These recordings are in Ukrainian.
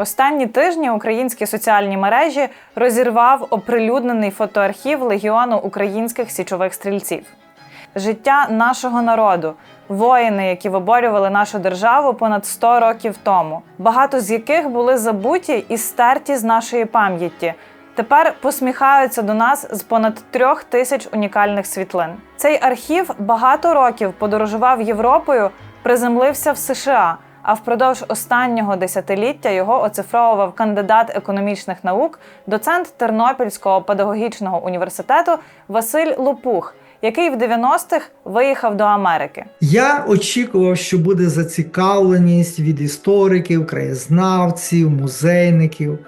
Останні тижні українські соціальні мережі розірвав оприлюднений фотоархів Легіону українських січових стрільців. Життя нашого народу, воїни, які виборювали нашу державу понад 100 років тому, багато з яких були забуті і стерті з нашої пам'яті. Тепер посміхаються до нас з понад трьох тисяч унікальних світлин. Цей архів багато років подорожував Європою, приземлився в США. А впродовж останнього десятиліття його оцифровував кандидат економічних наук, доцент Тернопільського педагогічного університету Василь Лопух, який в 90-х виїхав до Америки. Я очікував, що буде зацікавленість від істориків, краєзнавців, музейників.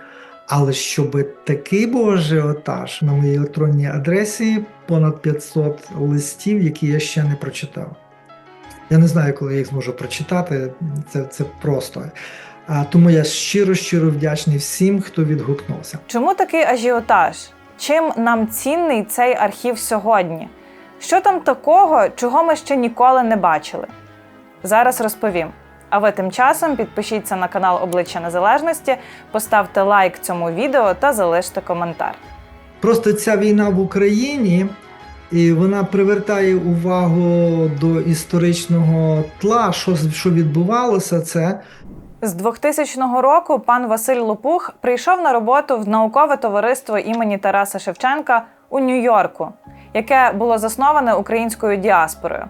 Але щоб такий був ажіотаж на моїй електронній адресі понад 500 листів, які я ще не прочитав. Я не знаю, коли я їх зможу прочитати. Це, це просто. А, тому я щиро щиро вдячний всім, хто відгукнувся. Чому такий ажіотаж? Чим нам цінний цей архів сьогодні? Що там такого, чого ми ще ніколи не бачили? Зараз розповім. А ви тим часом підпишіться на канал Обличчя Незалежності, поставте лайк цьому відео та залиште коментар. Просто ця війна в Україні, і вона привертає увагу до історичного тла, що, що відбувалося. Це З 2000 року пан Василь Лопух прийшов на роботу в наукове товариство імені Тараса Шевченка у Нью-Йорку, яке було засноване українською діаспорою.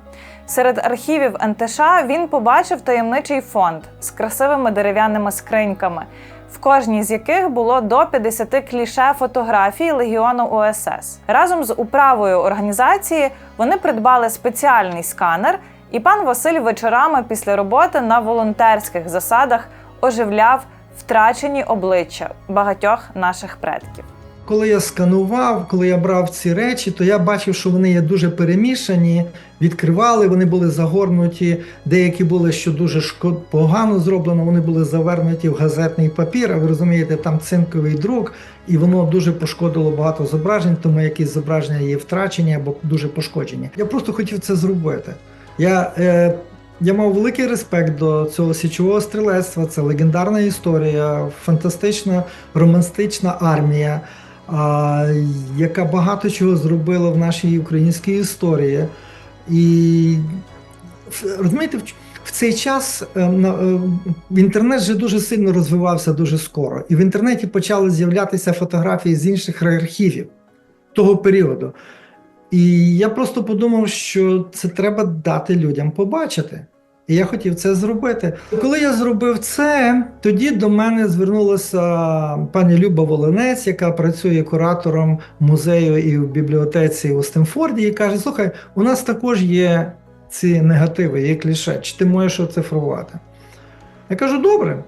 Серед архівів НТШ він побачив таємничий фонд з красивими дерев'яними скриньками, в кожній з яких було до 50 кліше фотографій Легіону УСС. Разом з управою організації вони придбали спеціальний сканер, і пан Василь вечорами після роботи на волонтерських засадах оживляв втрачені обличчя багатьох наших предків. Коли я сканував, коли я брав ці речі, то я бачив, що вони є дуже перемішані, відкривали, вони були загорнуті, деякі були, що дуже шко- погано зроблено, вони були завернуті в газетний папір, а ви розумієте, там цинковий друк, і воно дуже пошкодило багато зображень, тому якісь зображення є втрачені або дуже пошкоджені. Я просто хотів це зробити. Я, е, я мав великий респект до цього січового стрілецтва. Це легендарна історія, фантастична романтична армія, яка багато чого зробила в нашій українській історії. І розумієте, в, цей час е, на- е, інтернет же дуже сильно розвивався дуже скоро. І в інтернеті почали з'являтися фотографії з інших архівів того періоду. І я просто подумав, що це треба дати людям побачити. І я хотів це зробити. Коли я зробив це, тоді до мене звернулася пані Люба Волинець, яка працює куратором музею і в бібліотеці у Стемфорді, і каже: Слухай, у нас також є ці негативи, є кліше, чи ти можеш оцифрувати? Я кажу, добре.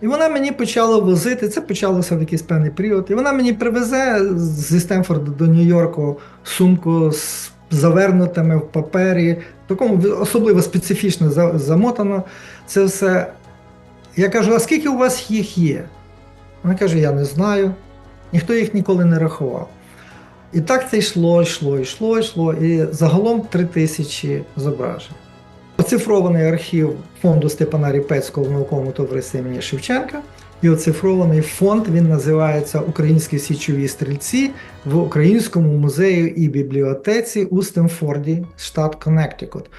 І вона мені почала возити, це почалося в якийсь певний період. І вона мені привезе зі Стемфорда до Нью-Йорку сумку з завернутими в папері, такому особливо специфічно замотано це все. Я кажу: а скільки у вас їх є? Вона каже: Я не знаю. Ніхто їх ніколи не рахував. І так це йшло, йшло, йшло, йшло. І загалом три тисячі зображень. Оцифрований архів фонду Степана Ріпецького в науковому товаристві імені Шевченка. І оцифрований фонд він називається Українські січові стрільці в Українському музеї і бібліотеці у Стемфорді, штат Коннектикут.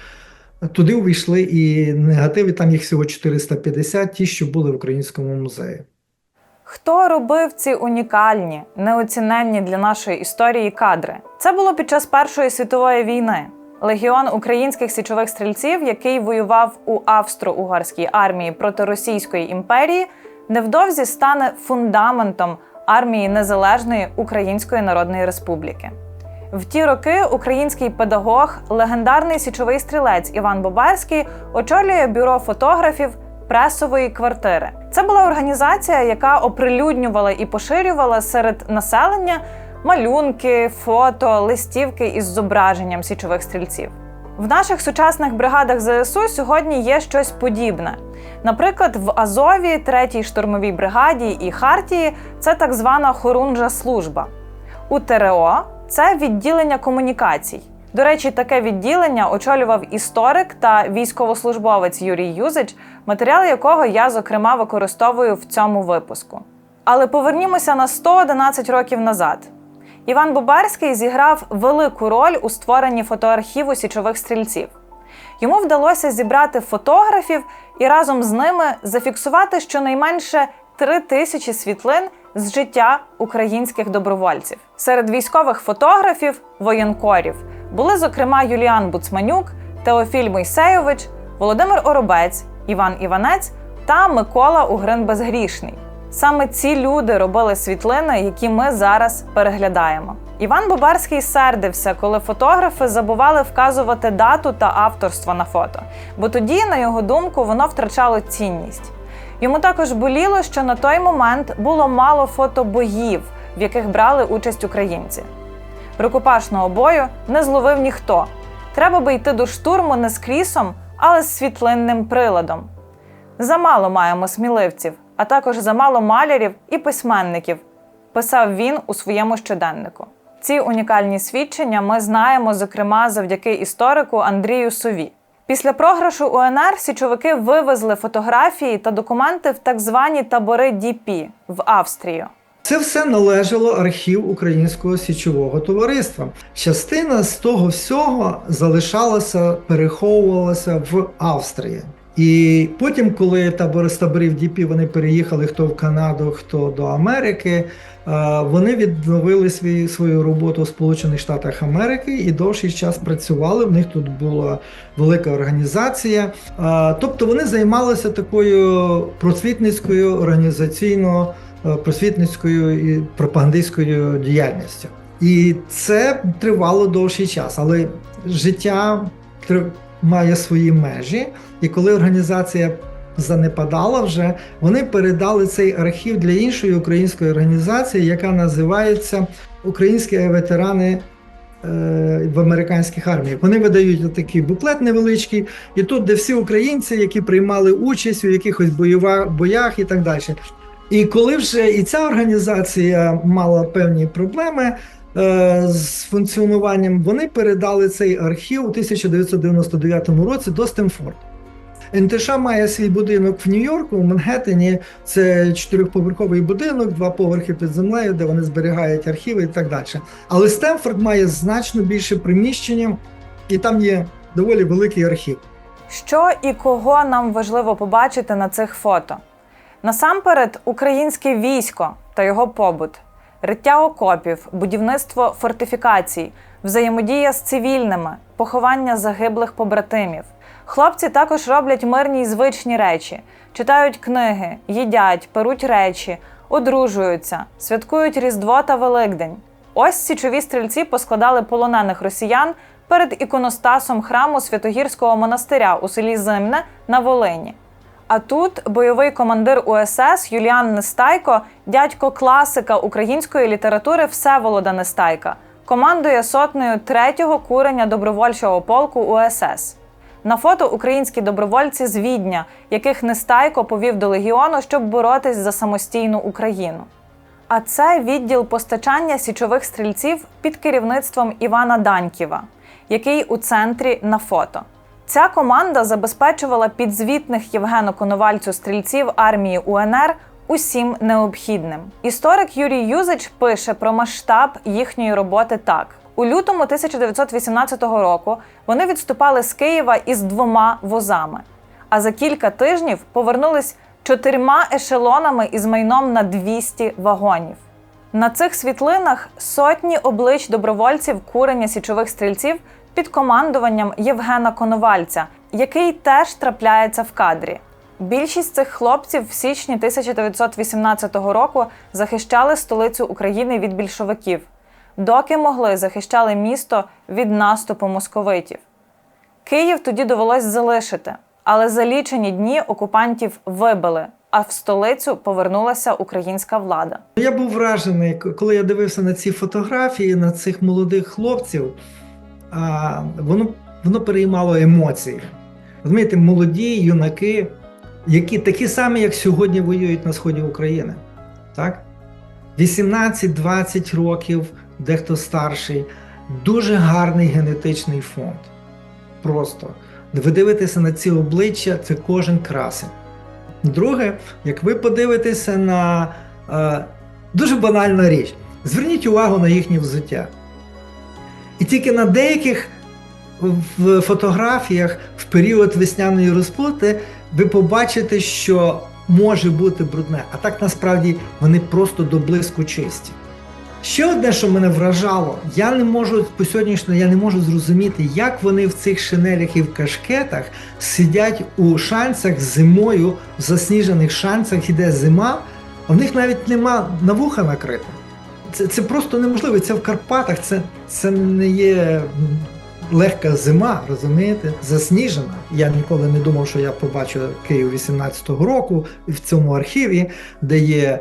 Туди увійшли і негативи, там їх всього 450, ті, що були в Українському музеї. Хто робив ці унікальні, неоціненні для нашої історії кадри? Це було під час Першої світової війни. Легіон українських січових стрільців, який воював у австро-угорській армії проти Російської імперії, невдовзі стане фундаментом армії Незалежної Української Народної Республіки. В ті роки український педагог, легендарний січовий стрілець Іван Бобарський очолює бюро фотографів пресової квартири. Це була організація, яка оприлюднювала і поширювала серед населення малюнки, фото, листівки із зображенням січових стрільців. В наших сучасних бригадах ЗСУ сьогодні є щось подібне. Наприклад, в Азові, 3-й штурмовій бригаді і Хартії це так звана хорунжа служба. У ТРО це відділення комунікацій. До речі, таке відділення очолював історик та військовослужбовець Юрій Юзич, матеріал якого я, зокрема, використовую в цьому випуску. Але повернімося на 111 років назад. Іван Бубарський зіграв велику роль у створенні фотоархіву січових стрільців. Йому вдалося зібрати фотографів і разом з ними зафіксувати щонайменше три тисячі світлин з життя українських добровольців. Серед військових фотографів, воєнкорів були, зокрема, Юліан Буцманюк, Теофіль Мойсейович, Володимир Оробець, Іван Іванець та Микола Угрин Безгрішний. Саме ці люди робили світлини, які ми зараз переглядаємо. Іван Бобарський сердився, коли фотографи забували вказувати дату та авторство на фото, бо тоді, на його думку, воно втрачало цінність. Йому також боліло, що на той момент було мало фотобоїв, в яких брали участь українці. Рукопашного бою не зловив ніхто. Треба би йти до штурму не з крісом, але з світлинним приладом. Замало маємо сміливців, а також замало малярів і письменників, писав він у своєму щоденнику. Ці унікальні свідчення ми знаємо, зокрема, завдяки історику Андрію Сові. Після програшу УНР січовики вивезли фотографії та документи в так звані табори ДІПІ в Австрію. Це все належало архів Українського січового товариства. Частина з того всього залишалася, переховувалася в Австрії. І потім, коли табори з таборів ДІПІ вони переїхали хто в Канаду, хто до Америки, е, вони відновили свій, свою роботу в Сполучених Штатах Америки і довший час працювали. В них тут була велика організація. Е, Тобто вони займалися такою просвітницькою організаційно е, просвітницькою і пропагандистською діяльністю. І це тривало довший час, але життя має свої межі. І коли організація занепадала вже, вони передали цей архів для іншої української організації, яка називається Українські ветерани. е, В американських арміях вони видають такий буклет невеличкий, і тут, де всі українці, які приймали участь у якихось боях і так далі. І коли вже і ця організація мала певні проблеми е, з функціонуванням, вони передали цей архів у 1999 році до Стемфорду. НТШ має свій будинок в Нью-Йорку, у Манхеттені. Це чотирьохповерховий будинок, два поверхи під землею, де вони зберігають архіви і так далі. Але Стемфорд має значно більше приміщення, і там є доволі великий архів. Що і кого нам важливо побачити на цих фото? Насамперед, українське військо та його побут, риття окопів, будівництво фортифікацій, взаємодія з цивільними, поховання загиблих побратимів. Хлопці також роблять мирні й звичні речі, читають книги, їдять, перуть речі, одружуються, святкують Різдво та Великдень. Ось січові стрільці поскладали полонених росіян перед іконостасом храму Святогірського монастиря у селі Зимне на Волині. А тут бойовий командир УСС Юліан Нестайко, дядько класика української літератури Всеволода Нестайка, командує сотнею третього курення добровольчого полку УСС. На фото українські добровольці з Відня, яких Нестайко повів до легіону, щоб боротись за самостійну Україну. А це відділ постачання січових стрільців під керівництвом Івана Даньківа, який у центрі на фото. Ця команда забезпечувала підзвітних Євгену Коновальцю стрільців армії УНР усім необхідним. Історик Юрій Юзич пише про масштаб їхньої роботи так: у лютому 1918 року вони відступали з Києва із двома возами, а за кілька тижнів повернулись чотирма ешелонами із майном на 200 вагонів. На цих світлинах сотні облич добровольців курення січових стрільців під командуванням Євгена Коновальця, який теж трапляється в кадрі. Більшість цих хлопців в січні 1918 року захищали столицю України від більшовиків, доки могли захищали місто від наступу московитів. Київ тоді довелось залишити, але за лічені дні окупантів вибили, а в столицю повернулася українська влада. Я був вражений, коли я дивився на ці фотографії, на цих молодих хлопців. Воно, воно переймало емоції. Розумієте, молоді юнаки, які такі самі, як сьогодні воюють на сході України. Так? 18-20 років, дехто старший. дуже гарний генетичний фонд. Просто ви дивитеся на ці обличчя, це кожен красень. Друге, як ви подивитеся на е, дуже банальна річ, зверніть увагу на їхнє взуття. І тільки на деяких в фотографіях в період весняної розпути ви побачите, що може бути брудне, а так насправді вони просто до блиску чисті. Ще одне, що мене вражало, я не можу по сьогоднішньому я не можу зрозуміти, як вони в цих шинелях і в кашкетах сидять у шанцях зимою, в засніжених шанцях іде зима, а в них навіть нема на вуха накрита. Це, це просто неможливо. Це в Карпатах, це, це не є легка зима, розумієте? Засніжена. Я ніколи не думав, що я побачу Київ 18-го року в цьому архіві, де є е,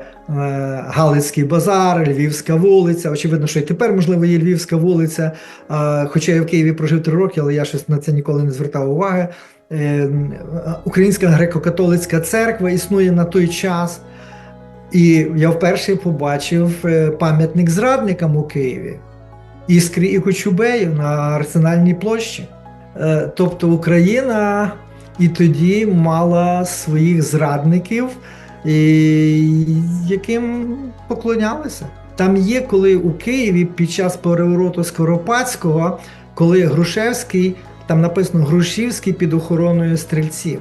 Галицький базар, Львівська вулиця. Очевидно, що і тепер, можливо, є Львівська вулиця. Е, хоча я в Києві прожив три роки, але я щось на це ніколи не звертав уваги. Е, Українська греко-католицька церква існує на той час. І я вперше побачив е, пам'ятник зрадникам у Києві. Іскрі і Кочубеїв на Арсенальній площі. Е, Тобто Україна і тоді мала своїх зрадників, яким поклонялися. Там є, коли у Києві під час перевороту Скоропадського, коли Грушевський, там написано Грушівський під охороною стрільців.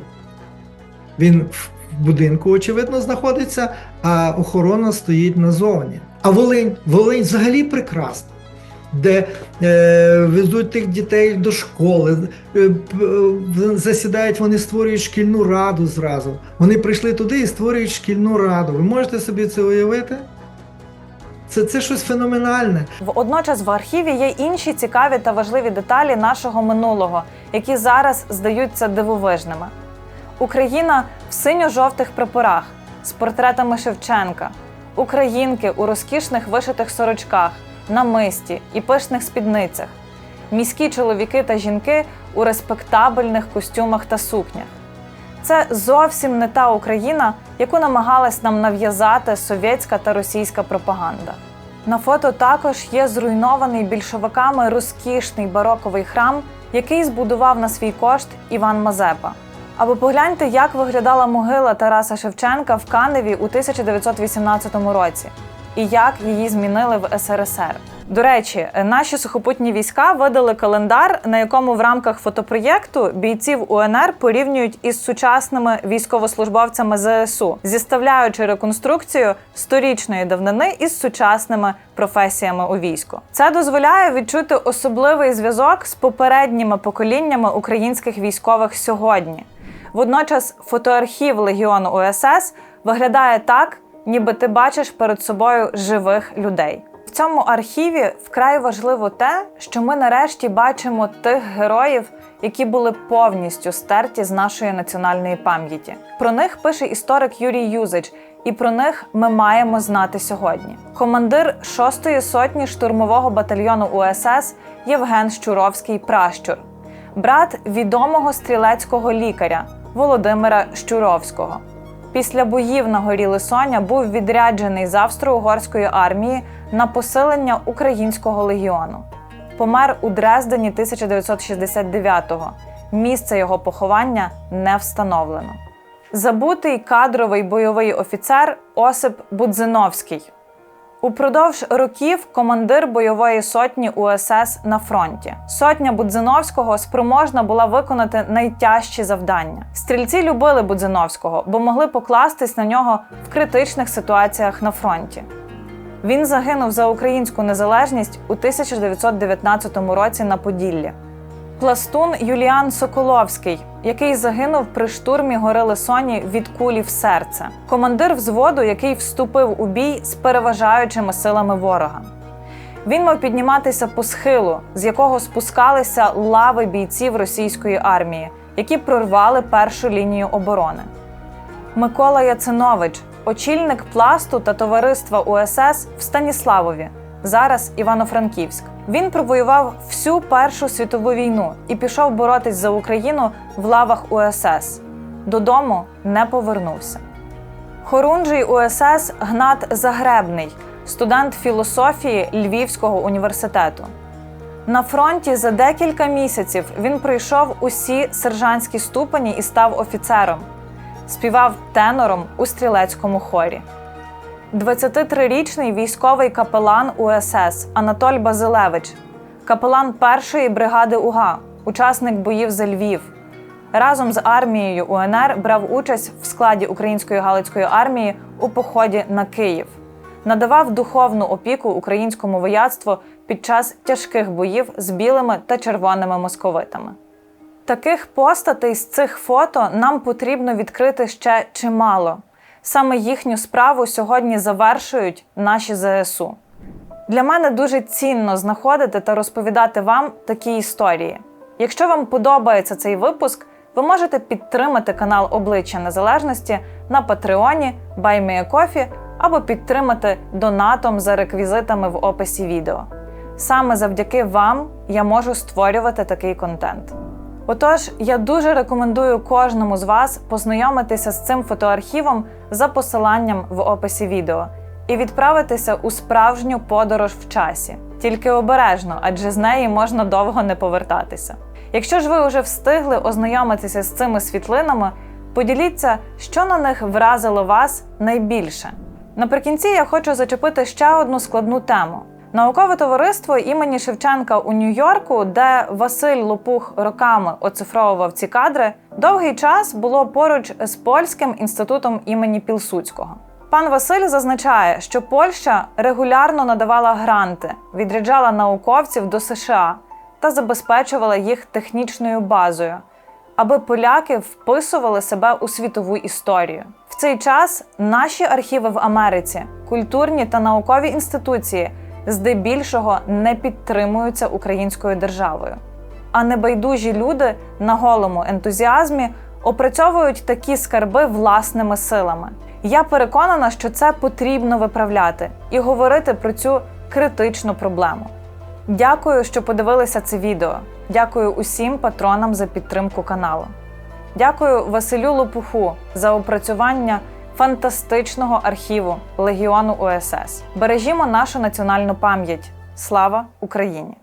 Він в будинку, очевидно, знаходиться, а охорона стоїть назовні. А Волинь, Волинь взагалі прекрасна, де е, везуть тих дітей до школи, е, е, засідають, вони створюють шкільну раду зразу. Вони прийшли туди і створюють шкільну раду. Ви можете собі це уявити? Це, це щось феноменальне. Водночас в архіві є інші цікаві та важливі деталі нашого минулого, які зараз здаються дивовижними. Україна в синьо-жовтих прапорах з портретами Шевченка, українки у розкішних вишитих сорочках, намисті і пишних спідницях, міські чоловіки та жінки у респектабельних костюмах та сукнях. Це зовсім не та Україна, яку намагалась нам нав'язати совєтська та російська пропаганда. На фото також є зруйнований більшовиками розкішний бароковий храм, який збудував на свій кошт Іван Мазепа. Або погляньте, як виглядала могила Тараса Шевченка в Каневі у 1918 році, і як її змінили в СРСР. До речі, наші сухопутні війська видали календар, на якому в рамках фотопроєкту бійців УНР порівнюють із сучасними військовослужбовцями ЗСУ, зіставляючи реконструкцію сторічної давнини із сучасними професіями у війську. Це дозволяє відчути особливий зв'язок з попередніми поколіннями українських військових сьогодні. Водночас фотоархів Легіону УСС виглядає так, ніби ти бачиш перед собою живих людей. В цьому архіві вкрай важливо те, що ми нарешті бачимо тих героїв, які були повністю стерті з нашої національної пам'яті. Про них пише історик Юрій Юзич, і про них ми маємо знати сьогодні. Командир 6-ї сотні штурмового батальйону УСС Євген Щуровський Пращур, брат відомого стрілецького лікаря Володимира Щуровського. Після боїв на горі Лисоня був відряджений з австро-угорської армії на посилення українського легіону. Помер у Дрездені 1969-го. Місце його поховання не встановлено. Забутий кадровий бойовий офіцер Осип Будзиновський. Упродовж років командир бойової сотні УСС на фронті. Сотня Будзиновського спроможна була виконати найтяжчі завдання. Стрільці любили Будзиновського, бо могли покластись на нього в критичних ситуаціях на фронті. Він загинув за українську незалежність у 1919 році на Поділлі. Пластун Юліан Соколовський, який загинув при штурмі гори Лисоні від кулі в серце, командир взводу, який вступив у бій з переважаючими силами ворога. Він мав підніматися по схилу, з якого спускалися лави бійців російської армії, які прорвали першу лінію оборони. Микола Яцинович, очільник пласту та товариства УСС в Станіславові, зараз Івано-Франківськ. Він провоював всю Першу світову війну і пішов боротись за Україну в лавах УСС. Додому не повернувся. Хорунжий УСС Гнат Загребний, студент філософії Львівського університету. На фронті за декілька місяців він пройшов усі сержантські ступені і став офіцером. Співав тенором у стрілецькому хорі. 23-річний військовий капелан УСС Анатоль Базилевич, капелан першої бригади УГА, учасник боїв за Львів. Разом з армією УНР брав участь в складі Української Галицької армії у поході на Київ, надавав духовну опіку українському вояцтву під час тяжких боїв з білими та червоними московитами. Таких постатей з цих фото нам потрібно відкрити ще чимало. Саме їхню справу сьогодні завершують наші ЗСУ. Для мене дуже цінно знаходити та розповідати вам такі історії. Якщо вам подобається цей випуск, ви можете підтримати канал Обличчя Незалежності на Патреоні, BuyMeACoffee або підтримати донатом за реквізитами в описі відео. Саме завдяки вам я можу створювати такий контент. Отож, я дуже рекомендую кожному з вас познайомитися з цим фотоархівом за посиланням в описі відео і відправитися у справжню подорож в часі. Тільки обережно, адже з неї можна довго не повертатися. Якщо ж ви вже встигли ознайомитися з цими світлинами, поділіться, що на них вразило вас найбільше. Наприкінці я хочу зачепити ще одну складну тему. Наукове товариство імені Шевченка у Нью-Йорку, де Василь Лопух роками оцифровував ці кадри, довгий час було поруч з польським інститутом імені Пілсуцького. Пан Василь зазначає, що Польща регулярно надавала гранти, відряджала науковців до США та забезпечувала їх технічною базою, аби поляки вписували себе у світову історію. В цей час наші архіви в Америці, культурні та наукові інституції здебільшого не підтримуються українською державою. А небайдужі люди на голому ентузіазмі опрацьовують такі скарби власними силами. Я переконана, що це потрібно виправляти і говорити про цю критичну проблему. Дякую, що подивилися це відео. Дякую усім патронам за підтримку каналу. Дякую Василю Лопуху за опрацювання фантастичного архіву Легіону УСС. Бережімо нашу національну пам'ять. Слава Україні!